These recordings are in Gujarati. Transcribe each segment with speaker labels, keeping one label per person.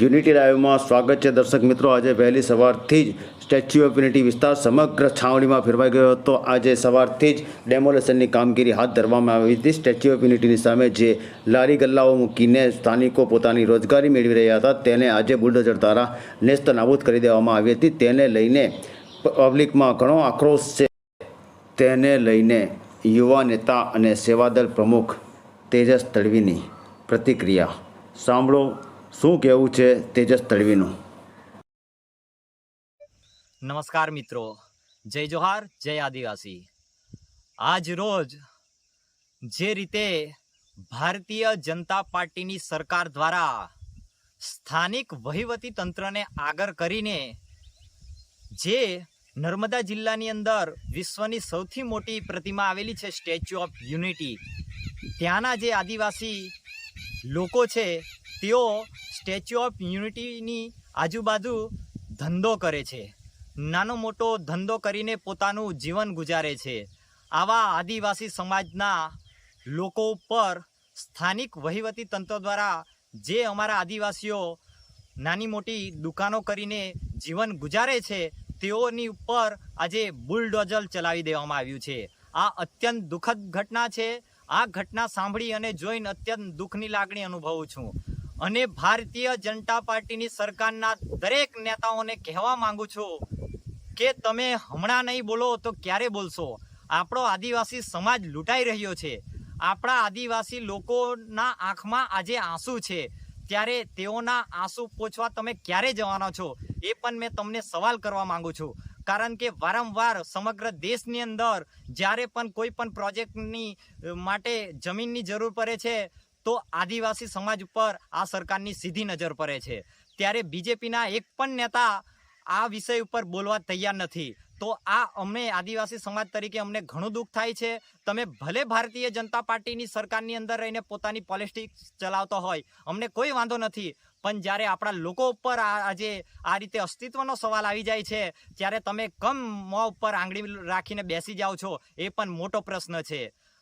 Speaker 1: યુનિટી લાઈવમાં સ્વાગત છે દર્શક મિત્રો. આજે વહેલી સવારથી જ સ્ટેચ્યુ ઓફ યુનિટી વિસ્તાર સમગ્ર છાવણીમાં ફેરવાઈ ગયો હતો. આજે સવારથી જ ડેમોલેશનની કામગીરી હાથ ધરવામાં આવી હતી. સ્ટેચ્યુ ઓફ યુનિટીની સામે જે લારી ગલ્લાઓ મૂકીને સ્થાનિકો પોતાની રોજગારી મેળવી રહ્યા હતા, તેને આજે બુલડોઝર દ્વારા નેસ્ત નાબૂદ કરી દેવામાં આવી હતી. તેને લઈને પબ્લિકમાં ઘણો આક્રોશ છે. તેને લઈને યુવા નેતા અને સેવાદળ પ્રમુખ તેજસ તડવીની પ્રતિક્રિયા. સાંભળો શું કહેવું છે તેજસ તળવીનું
Speaker 2: નમસ્કાર મિત્રો. જય જોહાર, જય આદિવાસી. આજ રોજ જે રીતે ભારતીય જનતા પાર્ટીની સરકાર દ્વારા સ્થાનિક વહીવટી તંત્રને આગળ કરીને જે નર્મદા જિલ્લાની અંદર વિશ્વની સૌથી મોટી પ્રતિમા આવેલી છે સ્ટેચ્યુ ઓફ યુનિટી, ત્યાંના જે આદિવાસી લોકો છે તેઓ સ્ટેચ્યુ ઓફ યુનિટીની આજુબાજુ ધંધો કરે છે. નાનો મોટો ધંધો કરીને પોતાનું જીવન ગુજારે છે. આવા આદિવાસી સમાજના લોકો ઉપર સ્થાનિક વહીવટી તંત્ર દ્વારા જે અમારા આદિવાસીઓ નાની મોટી દુકાનો કરીને જીવન ગુજારે છે, તેઓની ઉપર આજે બુલડોઝર ચલાવી દેવામાં આવ્યું છે. આ અત્યંત દુઃખદ ઘટના છે. આ ઘટના સાંભળી અને જોઈને અત્યંત દુઃખની લાગણી અનુભવું છું. અને ભારતીય જનતા પાર્ટીની સરકારના દરેક નેતાઓને કહેવા માંગુ છું કે તમે હમણાં નહીં બોલો તો ક્યારે બોલશો? આપણો આદિવાસી સમાજ લૂંટાઈ રહ્યો છે. આપણા આદિવાસી લોકોના આંખમાં આજે આંસુ છે. ત્યારે તેઓના આંસુ પોછવા તમે ક્યારે જવાના છો? એ પણ મેં તમને સવાલ કરવા માંગુ છું. કારણ કે વારંવાર સમગ્ર દેશની અંદર જ્યારે પણ કોઈ પણ પ્રોજેક્ટની માટે જમીનની જરૂર પડે છે તો આદિવાસી સમાજ ઉપર આ સરકારની સીધી નજર પડે છે. ત્યારે બીજેપીના એક પણ નેતા આ વિષય ઉપર બોલવા તૈયાર નથી. તો આ અમને આદિવાસી સમાજ તરીકે અમને ઘણું દુઃખ થાય છે. તમે ભલે ભારતીય જનતા પાર્ટીની સરકારની અંદર રહીને પોતાની પોલિટિક્સ ચલાવતો હોય, અમને કોઈ વાંધો નથી. પણ જ્યારે આપણા લોકો ઉપર આજે આ રીતે અસ્તિત્વનો સવાલ આવી જાય છે, ત્યારે તમે કમ મોં ઉપર આંગળી રાખીને બેસી જાઓ છો, એ પણ મોટો પ્રશ્ન છે.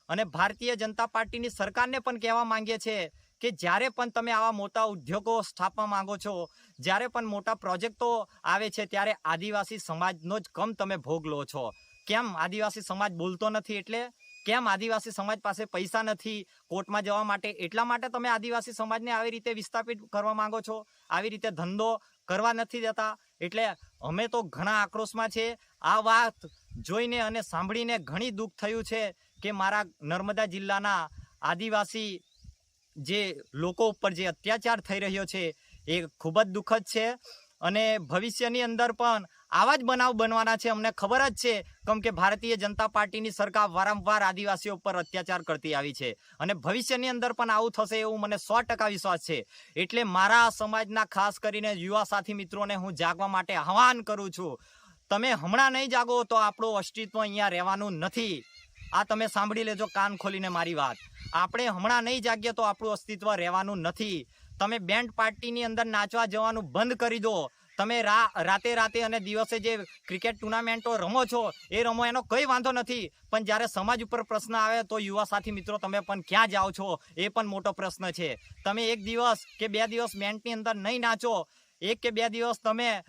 Speaker 2: અને ભારતીય જનતા પાર્ટીની સરકારને પણ કહેવા માંગીએ છીએ કે જ્યારે પણ તમે આવા મોટા ઉદ્યોગો સ્થાપવા માંગો છો, જ્યારે પણ મોટા પ્રોજેક્ટો આવે છે, ત્યારે આદિવાસી સમાજનો જ કમ તમે ભોગ લો છો. કેમ આદિવાસી સમાજ બોલતો નથી એટલે? કેમ આદિવાસી સમાજ પાસે પૈસા નથી? કોર્ટમાં જવા માટે એટલા માટે તમે આદિવાસી સમાજને આવી રીતે વિસ્થાપિત કરવા માંગો છો? આવી રીતે ધંધો કરવા નથી દેતા? એટલે અમે તો ઘણા આક્રોશમાં છે આ વાત જોઈને અને સાંભળીને ઘણી દુઃખ થયું છે. કે મારા નર્મદા જિલ્લાના આદિવાસી જે લોકો ઉપર જે અત્યાચાર થઈ રહ્યો છે, એ ખૂબ જ દુઃખદ છે. અને ભવિષ્યની અંદર પણ આવા જ બનાવ બનવાના છે, અમને ખબર જ છે, કેમ કે ભારતીય જનતા પાર્ટીની સરકાર વારંવાર આદિવાસીઓ પર અત્યાચાર કરતી આવી છે. અને ભવિષ્યની અંદર પણ આવું થશે એવું મને સો ટકા વિશ્વાસ છે. એટલે મારા સમાજના ખાસ કરીને યુવા સાથી મિત્રોને હું જાગવા માટે આહવાન કરું છું. તમે હમણાં નહીં જાગો તો આપણું અસ્તિત્વ અહીંયા રહેવાનું નથી. આ તમે સાંભળી લેજો કાન ખોલીને મારી વાત. આપણે હમણાં નહીં જાગીએ તો આપણું અસ્તિત્વ રહેવાનું નથી. તમે બેન્ડ પાર્ટીની અંદર નાચવા જવાનું બંધ કરી દો. તમે રા, રાતે રાતે અને દિવસે જે ક્રિકેટ ટુર્નામેન્ટો રમો છો, એ રમો, એનો કંઈ વાંધો નથી. પણ જ્યારે સમાજ ઉપર પ્રશ્ન આવે તો યુવા સાથી મિત્રો, તમે પણ ક્યાં જાઓ છો? એ પણ મોટો પ્રશ્ન છે. તમે એક દિવસ કે બે દિવસ બેન્ડની અંદર નહીં નાચો. એક કે બે દિવસ તમે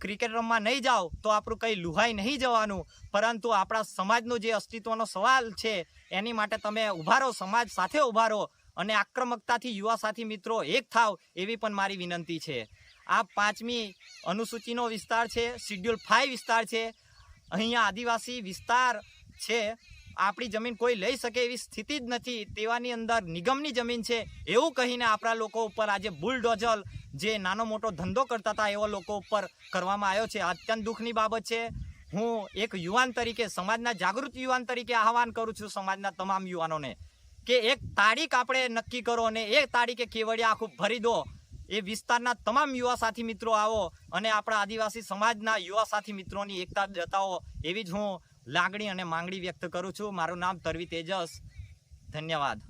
Speaker 2: ક્રિકેટ રમવા નહીં જાઓ, તો આપણું કંઈ લુહાઈ નહીં જવાનું. પરંતુ આપણા સમાજનું જે અસ્તિત્વનો સવાલ છે, એની માટે તમે ઊભા રહો સમાજ સાથે ઊભા રહો અને આક્રમકતાથી યુવા સાથી મિત્રો એક થાવ એવી પણ મારી વિનંતી છે. આ પાંચમી અનુસૂચિનો વિસ્તાર છે શિડ્યુલ ફાઇવ વિસ્તાર છે. અહીંયા આદિવાસી વિસ્તાર છે. આપણી જમીન કોઈ લઈ શકે એવી સ્થિતિ જ નથી. તેવાની અંદર નિગમની જમીન છે. એવું કહીને આપણા લોકો ઉપર આજે બુલડોઝર જે નાનો મોટો ધંધો કરતા હતા એવા લોકો ઉપર કરવામાં આવ્યો છે. અત્યંત દુઃખની બાબત છે. હું એક યુવાન તરીકે, સમાજના જાગૃત યુવાન તરીકે આહવાન કરું છું સમાજના તમામ યુવાનોને કે એક તારીખ આપણે નક્કી કરો અને એ તારીખે કેવડિયા આખું ભરી દો. એ વિસ્તારના તમામ યુવા સાથી મિત્રો આવો અને આપણા આદિવાસી સમાજના યુવા સાથી મિત્રોની એકતા જતાવો એવી જ હું લાગણી અને માંગણી વ્યક્ત કરું છું. મારું નામ તરવી તેજસ. ધન્યવાદ.